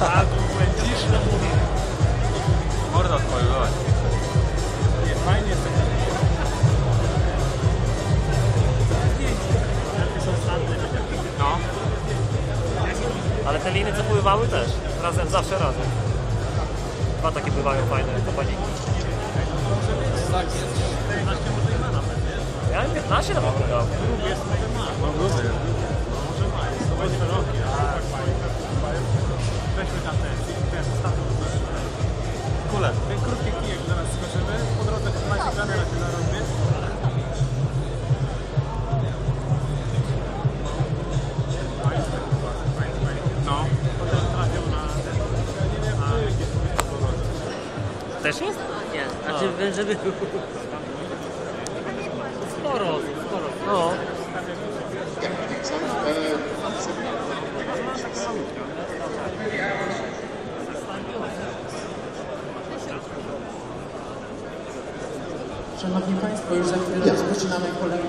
A tu będziesz na mówię. Morda twoja, zobacz. Nie, fajnie jest takie. No. Ale te liny co też. Zawsze razem. Dwa takie bywają fajne, to paniki. Tak, jest. 15 może i ma nawet, nie? No. Ja 15 nawet dał. Drugie jest, ma. Mam grubę Kule, ten krótki kijek zaraz skoczymy. Po drodze macie kamerę się zarobie. No, potem trafią na ten. Na gdzieś Też jest? Nie, znaczy wiem, żeby był. Sporo, sporo. No. Szanowni Państwo, już za chwilę rozpoczynamy kolejny